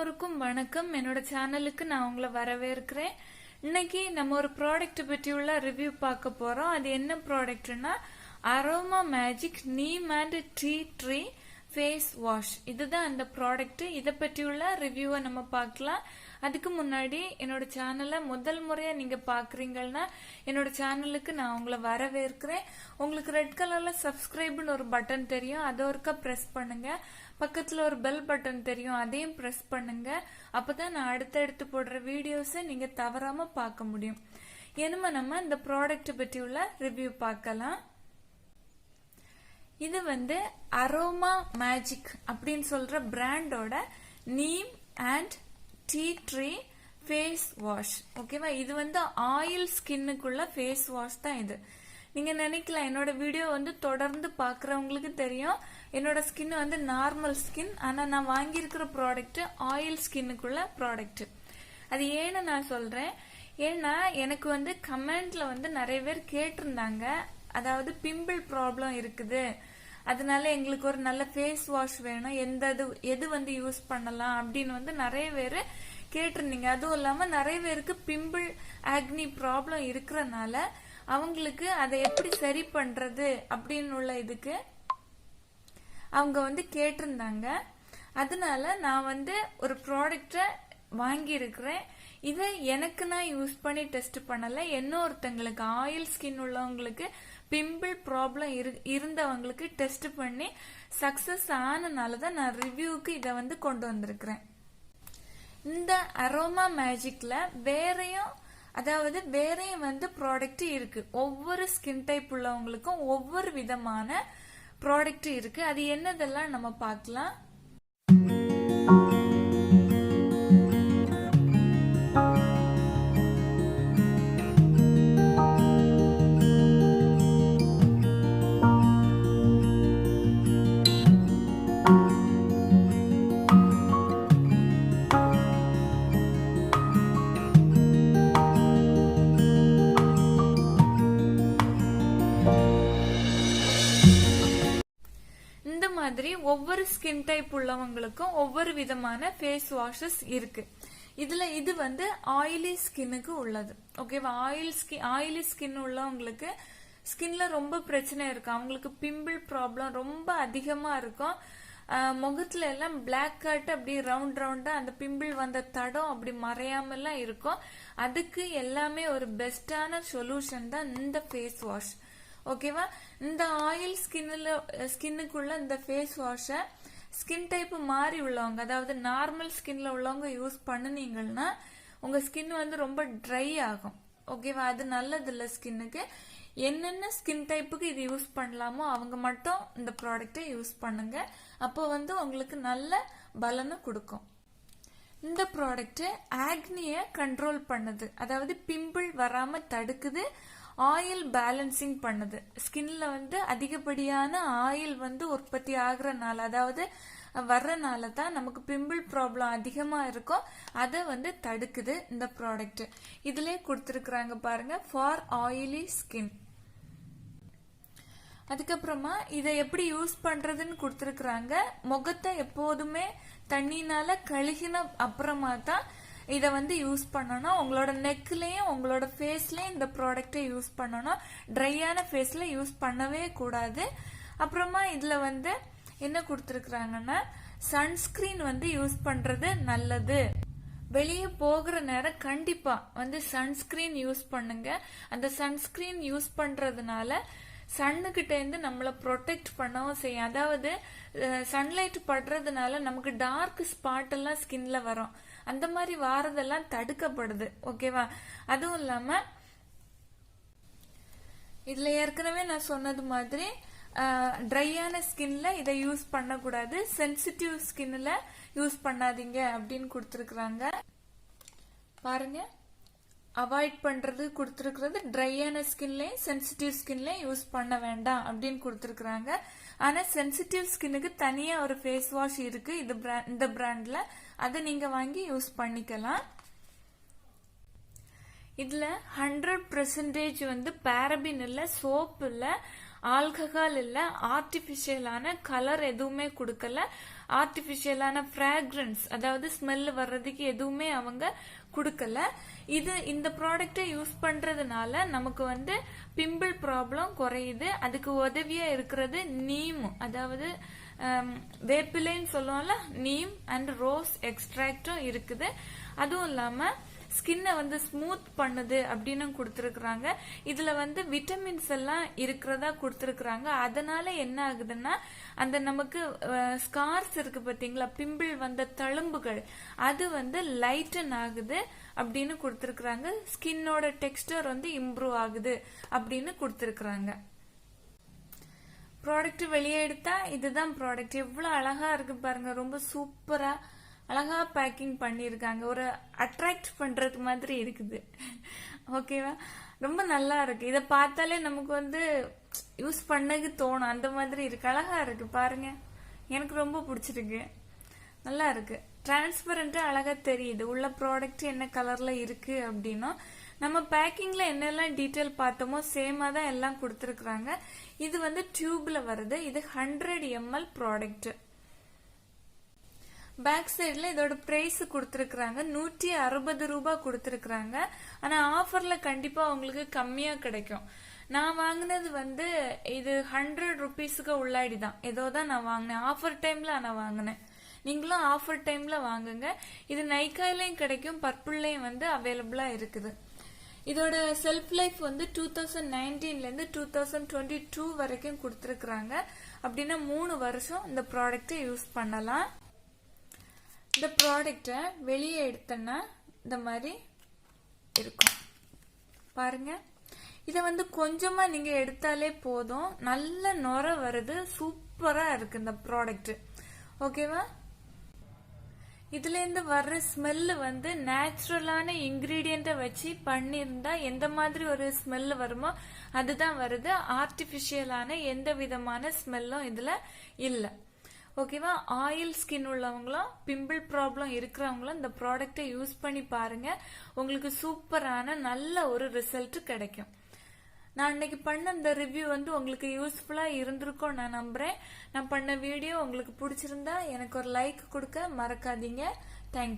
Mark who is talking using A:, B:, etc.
A: எல்லோருக்கும் வணக்கம். என்னோட சேனலுக்கு நான் உங்களை வரவேற்கிறேன். இன்னைக்கு நம்ம ஒரு ப்ராடக்ட் உள்ள ரிவ்யூ பார்க்க போறோம். அது என்ன ப்ராடக்ட்னா aroma magic neem and tea tree face wash இதுதான் அந்த ப்ராடக்ட் இதை பற்றியுள்ள ரிவ்யூவை நம்ம பார்க்கலாம். அதுக்கு முன்னாடி என்னோட சேனலை முதல் முறையாக நீங்கள் பார்க்குறீங்கன்னா என்னோட சேனலுக்கு நான் உங்களை வரவேற்கிறேன். உங்களுக்கு ரெட் கலரில் சப்ஸ்கிரைப்னு ஒரு பட்டன் தெரியும். அதை ஒருக்கா ப்ரெஸ் பண்ணுங்கள் பக்கத்தில் ஒரு பெல் பட்டன் தெரியும். அதையும் ப்ரெஸ் பண்ணுங்கள் அப்போ தான் நான் அடுத்தடுத்து போடுற வீடியோஸை நீங்கள் தவறாமல் பார்க்க முடியும். என்னமோ நம்ம இந்த ப்ராடக்ட் பற்றி உள்ள ரிவ்யூ பார்க்கலாம். இது வந்து அரோமா மேஜிக் அப்படின்னு சொல்ற பிராண்டோட neem and tea tree face wash ஓகேவா இது வந்து ஆயில் ஸ்கின்னுக்குள்ள ஃபேஸ் வாஷ் தான் இது. நீங்க நினைக்கலாம் என்னோட வீடியோ வந்து தொடர்ந்து பாக்குறவங்களுக்கு தெரியும். என்னோட ஸ்கின் வந்து நார்மல் ஸ்கின் ஆனா நான் வாங்கியிருக்கிற ப்ராடக்ட் ஆயில் ஸ்கின்னுக்குள்ள ப்ராடக்ட் அது ஏன்னு நான் சொல்றேன். ஏன்னா எனக்கு வந்து கமெண்ட்ல வந்து நிறைய பேர் கேட்டிருந்தாங்க. அதாவது பிம்பிள் ப்ராப்ளம் இருக்குது. அதனால எங்களுக்கு ஒரு நல்ல ஃபேஸ் வாஷ் வேணும். எந்த இது எது வந்து யூஸ் பண்ணலாம் அப்படின்னு வந்து நிறைய பேர் கேட்டிருந்தீங்க. அதுவும் இல்லாமல் நிறைய பேருக்கு பிம்பிள் ஆக்னி ப்ராப்ளம் இருக்கிறனால அவங்களுக்கு அதை எப்படி சரி பண்றது அப்படின்னு உள்ள இதுக்கு அவங்க வந்து கேட்டிருந்தாங்க. அதனால நான் வந்து ஒரு ப்ராடக்ட வாங்கியிருக்கிறேன். இதை எனக்கு நான் யூஸ் பண்ணி டெஸ்ட் பண்ணலை. இன்னொருத்தங்களுக்கு ஆயில் ஸ்கின் உள்ளவங்களுக்கு பிம்பிள் ப்ராப்ளம் இருந்தவங்களுக்கு டெஸ்ட் பண்ணி சக்ஸஸ் ஆனனால தான் நான் ரிவ்யூக்கு இதை வந்து கொண்டு வந்திருக்கிறேன். இந்த அரோமா மேஜிக்ல வேறையும் அதாவது வேறையும் வந்து ப்ராடக்ட் இருக்கு. ஒவ்வொரு ஸ்கின் டைப் உள்ளவங்களுக்கும் ஒவ்வொரு விதமான ப்ராடக்ட் இருக்கு. அது என்னதெல்லாம் நம்ம பார்க்கலாம். மாதிரி ஒவ்வொரு ஸ்கின் டைப் உள்ளவங்களுக்கும் ஒவ்வொரு விதமான ஃபேஸ் வாஷஸ் இருக்கு. இதுல இது வந்து ஆயிலி ஸ்கின்னுக்கு உள்ளது. ஓகேவா ஆயில் ஸ்கின் ஆயிலி ஸ்கின் உள்ளவங்களுக்கு ஸ்கின்ல ரொம்ப பிரச்சனை இருக்கும். அவங்களுக்கு பிம்பிள் ப்ராப்ளம் ரொம்ப அதிகமா இருக்கும். முகத்துல எல்லாம் பிளாக் கட் அப்படி ரவுண்ட் ரவுண்டா அந்த பிம்பிள் வந்த தடம் அப்படி மறையாமலாம் இருக்கும். அதுக்கு எல்லாமே ஒரு பெஸ்டான சொல்யூஷன் தான் இந்த ஃபேஸ் வாஷ் ஓகேவா இந்த ஆயில் ஸ்கின்ல ஸ்கின்னுக்குள்ள இந்த ஃபேஸ் வாஷை ஸ்கின் டைப் மாறி உள்ளவங்க அதாவது நார்மல் ஸ்கின்ல உள்ளவங்க யூஸ் பண்ணுனீங்கன்னா உங்க ஸ்கின் வந்து ரொம்ப ட்ரை ஆகும். ஓகேவா அது நல்லது இல்லை ஸ்கின்னுக்கு என்னென்ன ஸ்கின் டைப்புக்கு இது யூஸ் பண்ணலாமோ அவங்க மட்டும் இந்த ப்ராடக்டை யூஸ் பண்ணுங்க. அப்போ வந்து உங்களுக்கு நல்ல பலனை கொடுக்கும். இந்த ப்ராடக்ட் ஆக்னியை கண்ட்ரோல் பண்ணுது. அதாவது பிம்பிள் வராம தடுக்குது. ஆயில் பேலன்சிங் பண்ணுது. ஸ்கின்ல வந்து அதிகப்படியான ஆயில் வந்து உற்பத்தி ஆகிறனால அதாவது வர்றனால தான் நமக்கு பிம்பிள் ப்ராப்ளம் அதிகமாக இருக்கும். அதை வந்து தடுக்குது இந்த ப்ராடக்ட். இதிலே கொடுத்துருக்குறாங்க பாருங்க ஃபார் ஆயிலி ஸ்கின். அதுக்கப்புறமா இதை எப்படி யூஸ் பண்றதுன்னு கொடுத்துருக்குறாங்க. முகத்தை எப்போதுமே தண்ணினால கழுகின அப்புறமா தான் இதை வந்து யூஸ் பண்ணணும் உங்களோட நெக்லேயும் உங்களோட ஃபேஸ்லேயும் இந்த ப்ராடக்டை யூஸ் பண்ணணும். ட்ரையான ஃபேஸில் யூஸ் பண்ணவே கூடாது. அப்புறமா இதில் வந்து என்ன கொடுத்துருக்குறாங்கன்னா சன்ஸ்கிரீன் வந்து யூஸ் பண்ணுறது நல்லது. வெளியே போகிற நேரம் கண்டிப்பா வந்து சன்ஸ்கிரீன் யூஸ் பண்ணுங்க. அந்த சன்ஸ்கிரீன் யூஸ் பண்றதுனால சன்னுக்கிட்டேருந்து நம்மளை ப்ரொடெக்ட் பண்ணவும் செய்யும். அதாவது சன்லைட் படுறதுனால நமக்கு டார்க் ஸ்பாட் எல்லாம் ஸ்கின்ல வரும். அந்த மாதிரி வாரதெல்லாம் தடுக்கப்படுது ஓகேவா? அதுவும் இல்லாம இதுல ஏற்கனவே நான் சொன்னது மாதிரி ட்ரையான ஸ்கின்ல இதை யூஸ் பண்ணக்கூடாது. சென்சிட்டிவ் ஸ்கின்ல யூஸ் பண்ணாதீங்க அப்படின்னு கொடுத்துருக்குறாங்க. பாருங்க. அவாய்ட் பண்ணுறது கொடுத்துருக்கிறது ட்ரையான ஸ்கின்லேயும் சென்சிட்டிவ் ஸ்கின்லேயும் யூஸ் பண்ண வேண்டாம் அப்படின்னு கொடுத்துருக்குறாங்க. ஆனால் சென்சிட்டிவ் ஸ்கின்னுக்கு தனியாக ஒரு ஃபேஸ் வாஷ் இருக்குது இது இந்த பிராண்டில் அதை நீங்கள் வாங்கி யூஸ் பண்ணிக்கலாம். இதில் ஹண்ட்ரட் பர்சன்டேஜ் வந்து பேரபின் இல்லை சோப் இல்லை ஆல்கஹால் இல்லை ஆர்டிஃபிஷியலான கலர் எதுவுமே கொடுக்கல. ஆர்டிஃபிஷியலான ஃப்ராக்ரன்ஸ் அதாவது ஸ்மெல் வர்றதுக்கு எதுவுமே அவங்க கொடுக்கல. இது இந்த ப்ராடக்ட்டை யூஸ் பண்றதுனால நமக்கு வந்து பிம்பிள் ப்ராப்ளம் குறையுது. அதுக்கு உதவியா இருக்கிறது நீம் அதாவது um, வேப்பிலைன்னு சொல்லுவோம்ல நீம் அண்ட் ரோஸ் எக்ஸ்ட்ராக்டும் இருக்குது. அதுவும் இல்லாமல் ஸ்கின்னை வந்து ஸ்மூத் பண்ணுது அப்படின்னு கொடுத்துருக்குறாங்க. இதுல வந்து விட்டமின்ஸ் எல்லாம் இருக்கிறதா கொடுத்துருக்குறாங்க. அதனால என்ன ஆகுதுன்னா அந்த நமக்கு ஸ்கார்ஸ் இருக்கு பாத்தீங்களா? பிம்பிள் வந்த தழும்புகள். அது வந்து லைட்டன் ஆகுது அப்படின்னு கொடுத்துருக்குறாங்க. ஸ்கின்னோட டெக்ஸ்டர் வந்து இம்ப்ரூவ் ஆகுது அப்படின்னு கொடுத்துருக்குறாங்க. ப்ராடக்ட் வெளியே எடுத்தா இதுதான் ப்ராடக்ட் எவ்வளவு அழகா இருக்கு பாருங்க. ரொம்ப சூப்பரா அழகா பேக்கிங் பண்ணியிருக்காங்க ஒரு அட்ராக்ட் பண்ணுறது மாதிரி இருக்குது. ஓகேவா ரொம்ப நல்லா இருக்கு. இதை பார்த்தாலே நமக்கு வந்து யூஸ் பண்ணக்கு தோணும். அந்த மாதிரி இருக்கு. அழகா இருக்கு. பாருங்க. எனக்கு ரொம்ப பிடிச்சிருக்கு. நல்லா இருக்கு. டிரான்ஸ்பரண்டா அழகா தெரியுது. உள்ள ப்ராடக்ட் என்ன கலர்ல இருக்கு அப்படின்னா நம்ம பேக்கிங்ல என்னெல்லாம் டீட்டெயில் பார்த்தோமோ சேமா தான் எல்லாம் கொடுத்துருக்குறாங்க. இது வந்து டியூப்ல வருது. இது ஹண்ட்ரட் எம்எல் ப்ராடக்ட் பேக் சைடில் இதோட ப்ரைஸ் கொடுத்துருக்குறாங்க. நூற்றி அறுபது ரூபாய் கொடுத்துருக்குறாங்க. ஆனால் ஆஃபரில் கண்டிப்பாக உங்களுக்கு கம்மியாக கிடைக்கும். நான் வாங்கினது வந்து இது ஹண்ட்ரட் ருபீஸுக்கு உள்ளாடி தான். ஏதோ தான் நான் வாங்கினேன். ஆஃபர் டைமில் நான் வாங்கினேன். நீங்களும் ஆஃபர் டைமில் வாங்குங்க. இது நைக்காயிலையும் கிடைக்கும். பர்பிள்லையும் வந்து அவைலபிளாக இருக்குது. இதோட செல்ஃப் லைஃப் வந்து டூ தௌசண்ட் நைன்டீன்லேருந்து டூ தௌசண்ட் டுவெண்ட்டி டூ வரைக்கும் கொடுத்துருக்குறாங்க. அப்படின்னா மூணு வருஷம் இந்த ப்ராடக்ட்டை யூஸ் பண்ணலாம். இந்த ப்ராடக்டை வெளியே எடுத்தோன்னா இந்த மாதிரி இருக்கும். பாருங்க. இதை வந்து கொஞ்சமாக நீங்கள் எடுத்தாலே போதும். நல்ல நுர வருது. சூப்பராக இருக்கு இந்த ப்ராடக்ட் ஓகேவா இதுலேருந்து வர்ற ஸ்மெல்லு வந்து நேச்சுரலான இன்க்ரீடியண்ட்டை வச்சு பண்ணியிருந்தா எந்த மாதிரி ஒரு ஸ்மெல்லு வருமோ அதுதான் வருது. ஆர்டிஃபிஷியலான எந்த விதமான ஸ்மெல்லும் இதில் இல்லை. ஓகேவா? ஆயில் ஸ்கின் உள்ளவங்களும் பிம்பிள் ப்ராப்ளம் இருக்கிறவங்களும் இந்த ப்ராடக்ட்டை யூஸ் பண்ணி பாருங்க. உங்களுக்கு சூப்பரான நல்ல ஒரு ரிசல்ட் கிடைக்கும். நான் இன்னைக்கு பண்ண இந்த ரிவ்யூ வந்து உங்களுக்கு யூஸ்ஃபுல்லாக இருந்திருக்கும் நான் நம்புறேன். நான் பண்ண வீடியோ உங்களுக்கு பிடிச்சிருந்தா எனக்கு ஒரு லைக் கொடுக்க மறக்காதீங்க. தேங்க்யூ